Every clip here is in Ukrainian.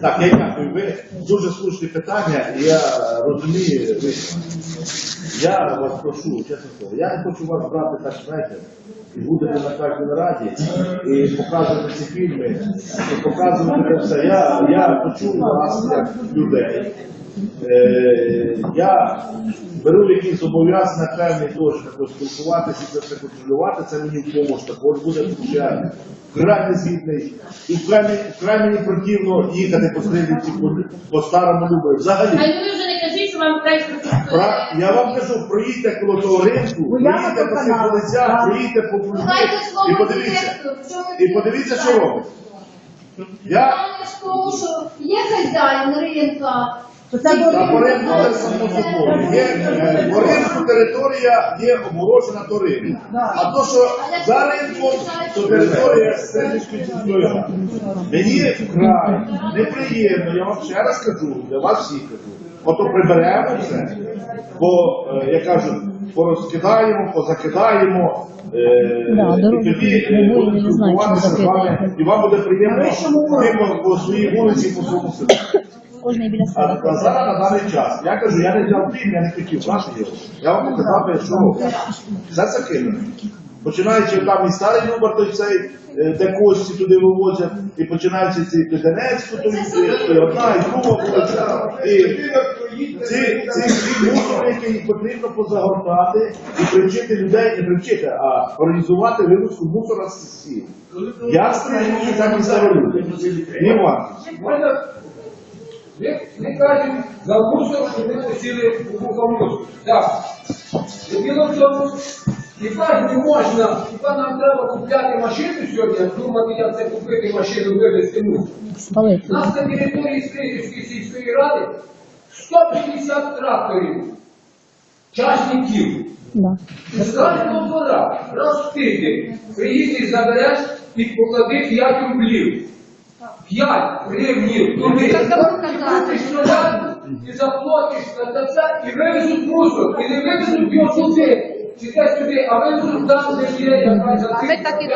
Так, я дякую. Ви дуже слушні питання, і я розумію. Ви, я вас прошу, чесно слово, я не хочу вас брати так, знаєте, і будете на кожній раді, і показувати ці фільми, і показувати це все. Я, я почув вас як людей. Е, я беру якісь зобов'язання певні теж також спілкуватися, це все контролювати, це мені в помощ також буде, тому що я вкрай не згідний. І вкрай, вкрай мені противно їхати по стрільниці по, по старому любові. Взагалі. Хай ви вже не кажіть, що вам вкрай Пра- Я вам кажу, проїдьте коло того ринку, проїдьте по цих вулицях, проїдьте по Дайте слово і подивіться. директору, в чому І подивіться, що робить. Я Питання в тому, що є хазяїн ринка. На поринку те само собою. Є е, територія є обгорожена то ринок. А то, що за ринком, то територія Стрельницької сільської ради. Мені вкрай неприємно, я вам ще раз кажу, для вас всіх кажу. Ото приберемо все, бо, е, як кажуть, порозкидаємо, позакидаємо, е, Да, і тоді не буде, будуть не знаю, чим спілкуватися з вами, закидати. і вам буде приємно по, по своїй вулиці, по своєму селі. Кожний біля себе. а зараз на даний час. Я кажу, я не взяв фільм, я не хотів брати його. Я вам показав, що все це кинули. Починаючи там і старий Любар, той цей, е, де кості туди вивозять, і починаючи ці Донецьку, то і одна, і друга вулиця. І ці, ці мусорники їх потрібно позагортати і привчити людей, не привчити, а організувати вивозку мусора з сіл. Як стрільні, так і старолюди. Ні, Ми, ми кажемо за мусор, що ми посіли у мусор. Так. І Діло в тому, ж не можна, хіба нам треба купляти машину сьогодні, думати, як це купити машину, вивезти мусор. У нас на території Стрийської сільської ради 150 тракторів, часників. Да. Кожного двора раз в тиждень приїздиш, забереш і поклади 5 рублів. 5 гривнів туди. Купиш солярку і заплатиш на це, і вивезуть мусор. І не вивезуть його туди. Чи те сюди, а вивезуть там, де є якась за ви так і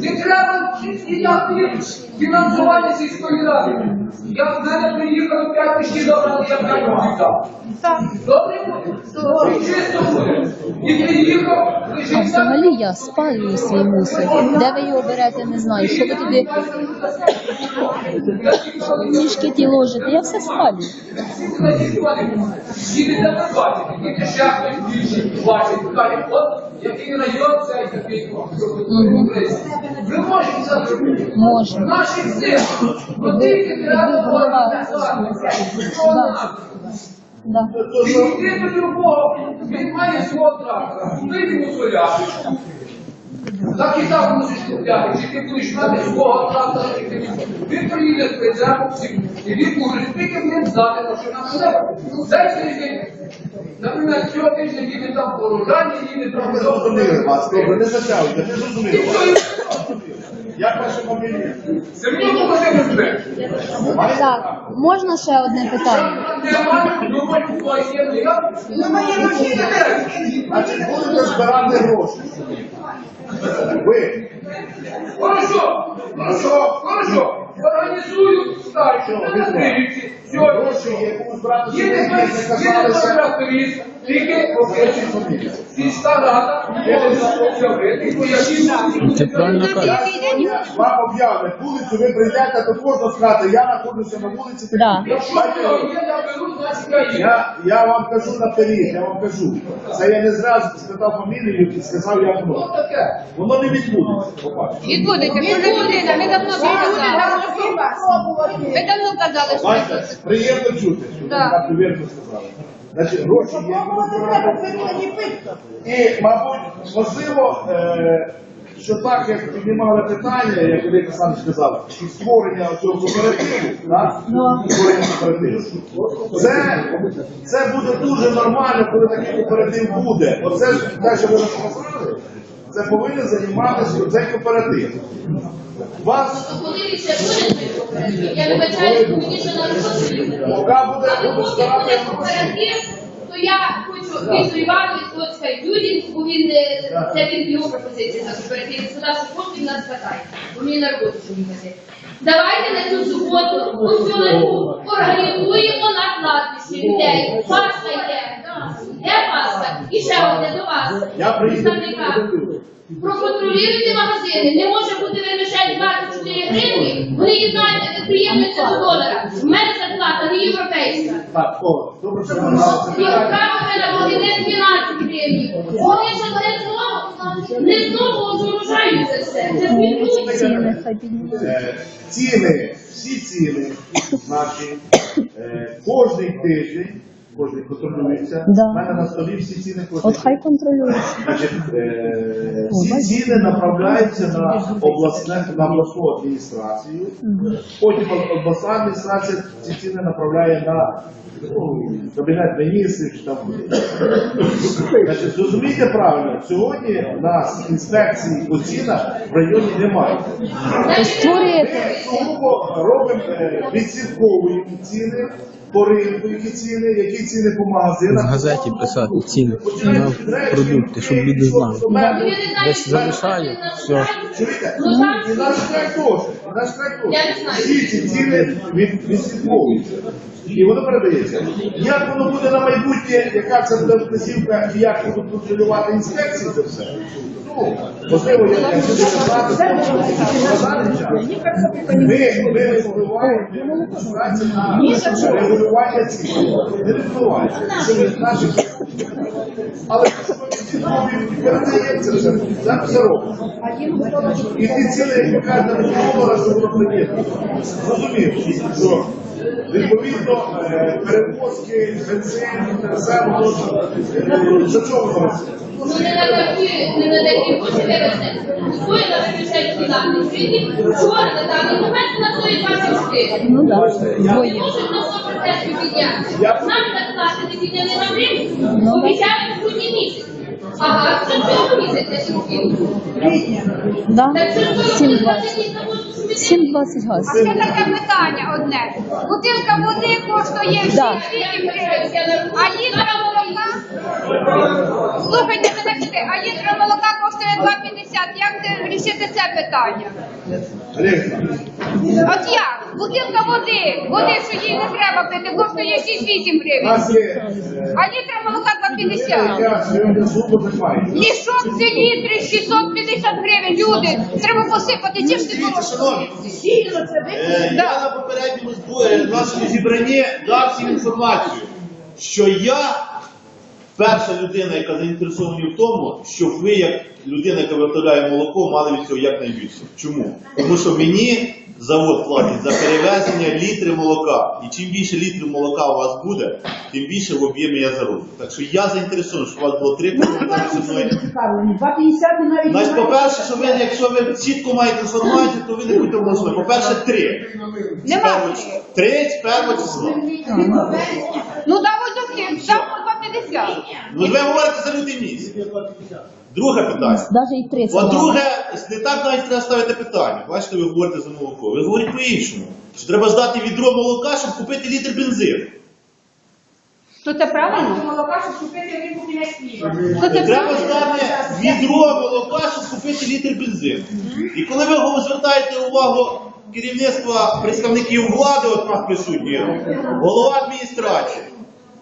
не треба ніякої фінансування сільської ради. Я в мене приїхав п'ять тисяч забрали, я п'ять. Так. Добре буде? І чисто буде. І приїхав, А взагалі я спалюю свій мусор. Де ви його берете, не знаю. Що ви туди ніжки ті ложите? Я все от який район цей такий. Ви можете це зробити. Можна. Наші сили, от тільки треба голова. Да. Що Іди до любого, він має свого трактора, купи йому соляку. Так і так мусиш купляти, чи ти будеш мати свого трактора, чи ти не. Він приїде з прицепом, і він може скільки в ним здати, на що нам треба. Дай тиждень, наприклад, цього тижня їде там порожання, їде там Ми зрозуміли вас, добре, не затягуйте, ми зрозуміли вас. Як ваша фамілія? Положили тебе. Так, можна ще одне питання? Немає, ну маю твої є, ну я. Немає машини, Значить, будете збирати гроші. Ви. Хорошо, хорошо, хорошо. Організую на Київці, сьогодні. Гроші є, будуть збирати Це правильно кажуть. Я вам об'являть вулицю, ви прийдете до кожного сказати, я знаходжуся на вулиці. Да. Якщо я беру, значить я. Я, вам кажу наперед, я вам кажу. Це я не зразу спитав фамілію і сказав, я воно. Воно не відбудеться. побачите. Відбудеться, коли людина, ми давно казали. Ви давно казали, що Бачите, приємно чути, що ви Так. так сказали. Значить, гроші є. І, мабуть, можливо, е, що так, як піднімали питання, як Олег сам сказав, що створення цього кооперативу, так? створення кооперативу, це, це буде дуже нормально, коли такий кооператив буде. Оце те, що ви розказали, це повинен займатися цей кооператив. Вас він ще цей? Я вибачаю, що мені ще на роботу Але поки буде кооператив, то я хочу Віктор Іванович, хай Юрій, бо він е, це він його пропозиція зараз перед тим сказав, що кошти нас питає, бо мені на роботу що їхати. Давайте на цю суботу у цьому організуємо на кладбищі людей. Пасха йде. Де Пасха? І ще одне до вас. Представника. Проконтролюйте магазини. Не може бути вермишель 24 гривні. Вони їднають, приємнуються до долара. У мене зарплата не європейська. Так, о, добре, що ви знали І на магазин 12 гривень. Вони ж не знову, не знову це все. Це підуть. Ціни хай піднімають. Е, Ціни, всі ціни наші, е, кожний тиждень, кожний контролюється. Да. У мене на столі всі ціни кожен От хай контролюють. Значить, е, всі ціни направляються на обласне на обласну адміністрацію. Потім обласна адміністрація ці ціни направляє на ну, кабінет міністрів там. Значить, зрозумійте правильно, сьогодні у нас інспекції по цінах в районі немає. Створюєте. Сугубо робимо е, ціни по ринку, які ціни, які ціни по магазинах. в газеті писати ціни на продукти, щоб люди знали. Десь залишаю, все. Чуєте? Ну, І наш край теж. І наш край теж. Всі ці ціни від, відслідковуються. І воно передається. Як воно буде на майбутнє, яка це буде вказівка і як будуть контролювати інспекції за все? Ну, можливо, я не ми, ми не на регулювання. Не впливаємо. Це але передається так все робить. І ті ціни, як ви кажете, на долара, що відповідно е, перевозки, бензин, так само за чого воно? Ну, не на такі, не на такі гроші вивезти. Стоїть на виключальні дані. Сьогодні, вчора на даний момент у нас стоїть 24. Ну так, Не двоє. можуть на 100% підняти. Я- Нам зарплати не підняли на гривню, обіцяють в Да? Так що 7,20. робите такі заводи? 7,20 газ. А ще таке питання одне. Бутилка води коштує 6 Да. гривень, а літра молока, слухайте мене сюди, а літра молока коштує 2,50. Як це рішити це питання? Олег, От як? Бутилка води, води, що їй не треба пити, коштує 6-8 гривень, а літра молока 2,50. яка сьогодні. Мішок це літри 650 гривень, люди, треба посипати, ті ж ти Дивіться, шановні, е, Да. я на попередньому нашому зібранні дав всім інформацію, що я перша людина, яка заінтересована в тому, щоб ви, як людина, яка виготовляє молоко, мали від цього якнайбільше. Чому? Тому що мені завод платить за перевезення літри молока. І чим більше літрів молока у вас буде, тим більше в об'ємі я зароблю. Так що я заінтересований, щоб у вас було три зі мною. 2,50 навіть Значить, по-перше, що ви, якщо ви чітко маєте інформацію, то ви не будете голосувати. По-перше, три. Нема три. З першого числа. Ну давай до 2,50. Ну, ви говорите за лютий місяць. Друге питання. Навіть і 30. От друге, не так навіть треба ставити питання. Бачите, ви говорите за молоко. Ви говорите по-іншому. Що треба здати відро молока, щоб купити літр бензину. То це правильно? Молока, щоб купити рибу біля хліба. То це Треба правильно? здати відро молока, щоб купити літр бензину. І коли ви звертаєте увагу керівництва представників влади, от нас присутні, голова адміністрації,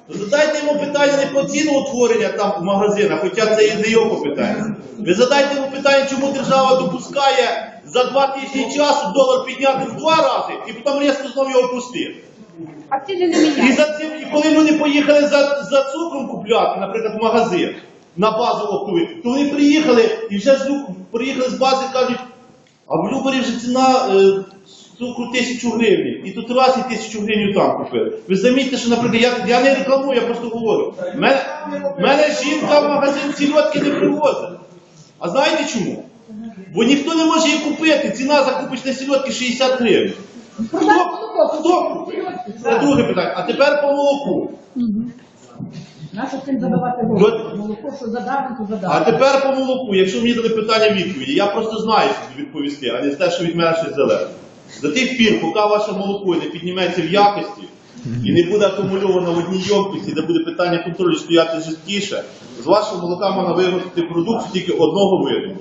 то задайте йому питання не по ціноутворення там в магазинах, хоча це і не його питання. Ви задайте йому питання, чому держава допускає за два тижні часу долар підняти в два рази і потім різко знову його опустити. А ціни не І за цим, і коли люди поїхали за, за цукром купляти, наприклад, в магазин на базу оптовий, то вони приїхали і вже з Лю- приїхали з бази і кажуть, а в Любарі вже ціна е, цукру тисячу гривень. І тут раз і тисячу гривень там купили. Ви замітьте, що, наприклад, я, я не рекламую, я просто говорю. Мене, мене жінка в магазин сільотки не привозить. А знаєте чому? Бо ніхто не може її купити. Ціна закупочна сільотки 60 гривень. Хто, хто? Це друге питання. А тепер по молоку. Нащо цим задавати голову? Молоко, що задали, то А тепер по молоку, якщо мені дали питання відповіді, я просто знаю, що відповісти, а не те, що від мене щось залежить. До тих пір, поки ваше молоко не підніметься в якості, і не буде акумульовано в одній ємкості, де буде питання контролю стояти жорсткіше, з вашого молока можна виготовити продукцію тільки одного виду.